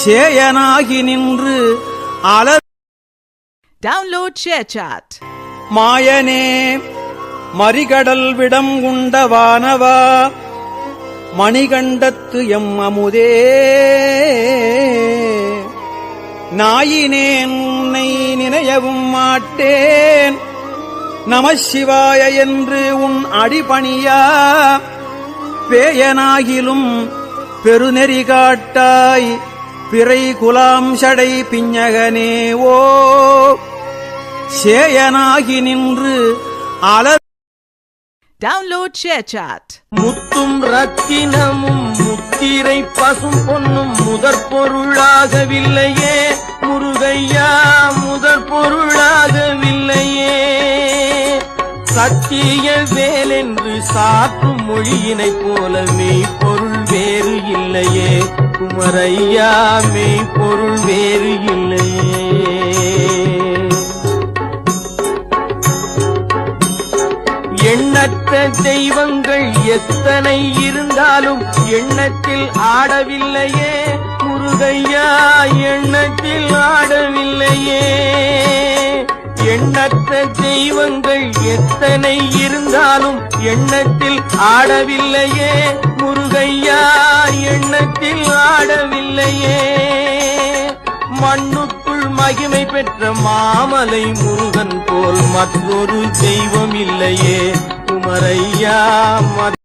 சேயனாகி நின்று அல Download ShareChat. மாயனே மறிகடல் விடம் உண்ட வானவா மணிகண்டத்து எம் அமுதே. நாயினேன் உன்னை நினையவும் மாட்டேன். நமசிவாய என்று உன் அடிபணியா பேயனாகிலும் பெருநெறி காட்டாய். பிறை குலாம் சடை பிஞகனே ஓ! சேயனாகி நின்று அல Download ShareChat. முத்தும் ரத்தினமும் முத்திரை பசும் பொன்னும் முதற் பொருளாகவில்லையே. முருகையா முதற் பொருளாகவில்லையே. சத்திய வேலென்று சாற்றும் மொழியினைப் போல மெய்ப்பொருள் வேறு இல்லையே. குமரையா மெய்ப்பொருள் வேறு இல்லையே. எண்ணற்ற தெய்வங்கள் எத்தனை இருந்தாலும் எண்ணத்தில் ஆடவில்லையே. முருகையா எண்ணத்தில் ஆடவில்லையே. எண்ணற்ற தெய்வங்கள் எத்தனை இருந்தாலும் எண்ணத்தில் ஆடவில்லையே. முருகையா எண்ணத்தில் பாடவில்லையே. மண்ணுக்குள் மகிமை பெற்ற மாமலை முருகன் போல் மற்றொரு தெய்வம் இல்லையே. குமரையா ம-